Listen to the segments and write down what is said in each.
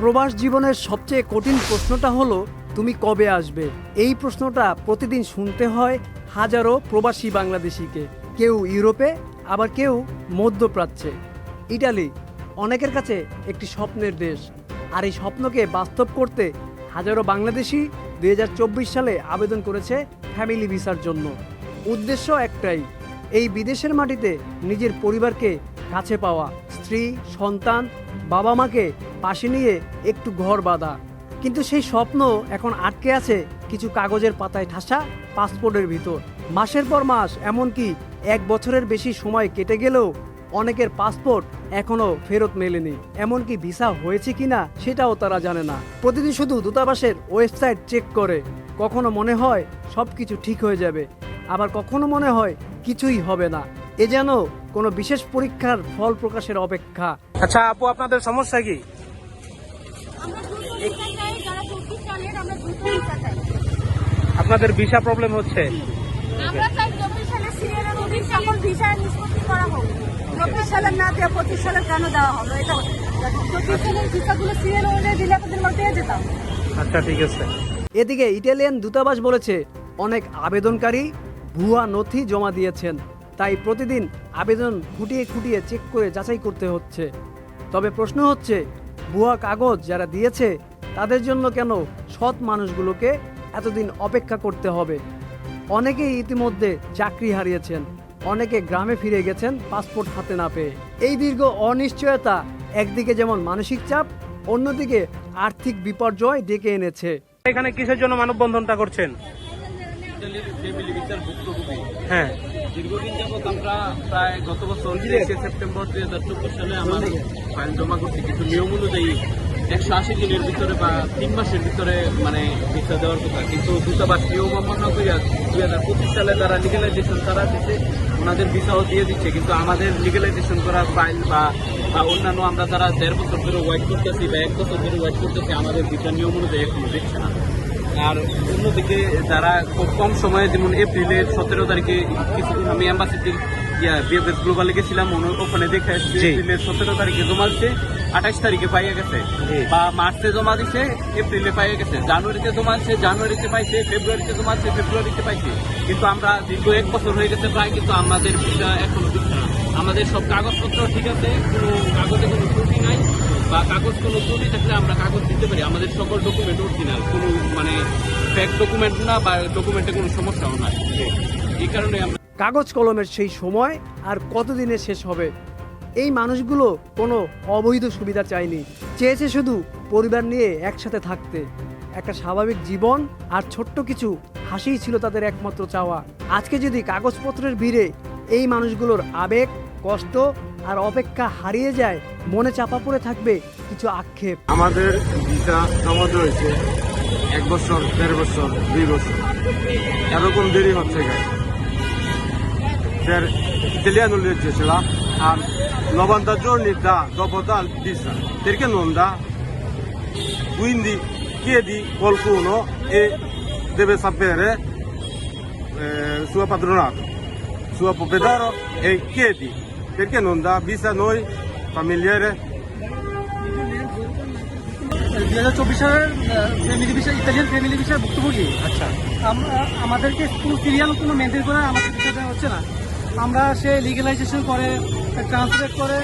প্রবাস জীবনের সবচেয়ে কঠিন প্রশ্নটা হলো, তুমি কবে আসবে? এই প্রশ্নটা প্রতিদিন শুনতে হয় হাজারো প্রবাসী বাংলাদেশিকে। কেউ ইউরোপে, আবার কেউ মধ্যপ্রাচ্যে। ইটালি, অনেকের কাছে একটি স্বপ্নের দেশ। আর এই স্বপ্নকে বাস্তব করতে হাজারো বাংলাদেশি দু হাজার চব্বিশ সালে আবেদন করেছে ফ্যামিলি ভিসার জন্য। উদ্দেশ্য একটাই, এই বিদেশের মাটিতে নিজের পরিবারকে কাছে পাওয়া। স্ত্রী, সন্তান, বাবা মাকে পাশে নিয়ে একটু ঘর বাঁধা। কিন্তু সেই স্বপ্ন এখন আটকে আছে কিছু কাগজের পাতায় ঠাসা পাসপোর্টের ভিতর। মাসের পর মাস, এমনকি এক বছরের বেশি সময় কেটে গেলেও অনেকের পাসপোর্ট এখনও ফেরত মেলেনি। এমনকি ভিসা হয়েছে কিনা সেটাও তারা জানে না। প্রতিদিন শুধু দূতাবাসের ওয়েবসাইট চেক করে। কখনো মনে হয় সব কিছু ঠিক হয়ে যাবে। আবার কখনো মনে হয় কিছুই হবে না। এ যেন কোনো বিশেষ পরীক্ষার ফল প্রকাশের অপেক্ষা। আচ্ছা আপু আপনাদের সমস্যা কি? আপনাদের ভিসা প্রবলেম হচ্ছে। আমরা চাই চব্বিশ সালের সিরিয়ালের অধীন সকল ভিসা নিষ্পত্তি করা হোক। চব্বিশ সালের না দেওয়া পঁচিশ সালের কেন দেওয়া হলো এটা চব্বিশ সালের ভিসাগুলো সিরিয়াল অনুযায়ী দিলে এতদিন আমরা পেয়ে যেতাম। আচ্ছা ঠিক আছে। এদিকে ইটালিয়ান দূতাবাস বলেছে অনেক আবেদনকারী ভুয়া নথি জমা দিয়েছেন। তাই প্রতিদিন আবেদন খুঁটিয়ে খুঁটিয়ে চেক করে যাচাই করতে হচ্ছে। তবে প্রশ্ন হচ্ছে ভুয়া কাগজ যারা দিয়েছে তাদের জন্য কেন সৎ মানুষগুলোকে এতদিন অপেক্ষা করতে হবে? অনেকেই ইতিমধ্যে চাকরি হারিয়েছেন অনেকে গ্রামে ফিরে গেছেন পাসপোর্ট হাতে না পেয়ে। এই দীর্ঘ অনিশ্চয়তা একদিকে যেমন মানসিক চাপ অন্যদিকে আর্থিক বিপর্যয় ডেকে এনেছে। এখানে কিসের জন্য মানববন্ধনটা করছেন? হ্যাঁ। দীর্ঘদিন যাবত আমরা প্রায় গত বছর তেইশে সেপ্টেম্বর দুই হাজার চব্বিশ সালে আমার ফাইল জমা করছি। কিছু নিয়ম অনুযায়ী একশো আশি দিনের ভিতরে বা তিন মাসের ভিতরে মানে ভিসা দেওয়ার কথা। কিন্তু দূতাবাস নিয়ম অমান্য করিয়া দুই হাজার পঁচিশ সালে যারা লিগেলাইজেশন তারা দিচ্ছে ওনাদের ভিসাও দিয়ে দিচ্ছে। কিন্তু আমাদের লিগেলাইজেশন করা ফাইল বা বা অন্যান্য আমরা যারা দেড় বছর ধরে ওয়েট করতেছি বা এক বছর ধরে ওয়াইট করতেছি, আমাদের ভিসা নিয়ম অনুযায়ী এখনও দিচ্ছে না। আর অন্যদিকে যারা খুব কম সময়ে যেমন এপ্রিলের সতেরো তারিখে কিছুদিন আমি অ্যাম্বাসিতে বিএফএস গ্লোবালে গেছিলাম ওখানে দেখে আসছি এপ্রিলের সতেরো তারিখে জমা দিচ্ছে আঠাশ তারিখে পাইয়ে গেছে বা মার্চে জমা দিছে এপ্রিলে পাইয়ে গেছে জানুয়ারিতে জমা জানুয়ারিতে পাইছে ফেব্রুয়ারিতে জমা দিচ্ছে ফেব্রুয়ারিতে পাইছে। কিন্তু আমরা দীর্ঘ এক বছর হয়ে গেছে প্রায় কিন্তু আমাদের ভিসা এখনও দিচ্ছে না। আমাদের সব কাগজপত্র ঠিক আছে কোনো কাগজে কোনো ত্রুটি নাই। বা কাগজ কোনো ত্রুটি থাকলে আমরা কাগজ দিতে পারি। আমাদের সকল ডকুমেন্ট অরিজিনাল কোনো মানে ফেক ডকুমেন্ট না বা ডকুমেন্টে কোনো সমস্যাও নাই। এই কারণে আমরা কাগজ কলমের সেই সময় আর কতদিনে শেষ হবে? এই মানুষগুলো কোনো অবৈধ সুবিধা চায়নি। চেয়েছে শুধু পরিবার নিয়ে একসাথে থাকতে। একটা স্বাভাবিক জীবন আর ছোট্ট কিছু হাসিই ছিল তাদের একমাত্র চাওয়া। আজকে যদি কাগজপত্রের ভিড়ে এই মানুষগুলোর আবেগ কষ্ট আর অপেক্ষা হারিয়ে যায়, মনে চাপা পড়ে থাকবে কিছু আক্ষেপ। আমাদের এক বছর, দেড় বছর, দুই বছর। এরকম দেরি হচ্ছে স্যার, ইতালিয়ান উল্লেখ দিয়েছিলাম আর লবন্তা জর্নি দা দপতাল দিসা তেরকে নন্দা উইন্দি কে দি কলকুন এ দেবে সাপেরে সুয়া পাত্রনাথ সুয়া পপেদার এই কে দি? Perché non dà visa a noi familiare দুই হাজার চব্বিশ সালের ফ্যামিলি ভিসা ইতালিয়ান ফ্যামিলি ভিসার ভুক্তভোগী। আচ্ছা। আমরা আমাদেরকে কোনো সিরিয়াল কোনো মেনটেন করে আমাদের ভিসা দেওয়া হচ্ছে না। আমরা সে লিগেলাইজেশন করে ট্রান্সলেট করে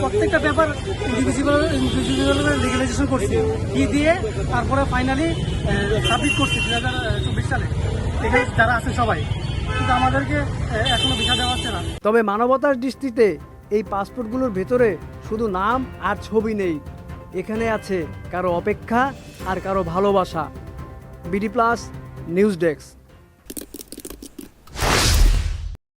প্রত্যেকটা ব্যাপার ইন্ডিভিজুয়াল ইন্ডিভিজুয়াল লিগেলাইজেশন করছি। কি দিয়ে? তারপরে ফাইনালি সাবমিট করছি দু হাজার চব্বিশ সালে। এখানে যারা আছে সবাই। এখনও না। তবে মানবতার দৃষ্টিতে এই পাসপোর্টগুলোর ভেতরে শুধু নাম আর ছবি নেই। এখানে আছে কারও অপেক্ষা আর কারও ভালোবাসা। BD plus, news desk.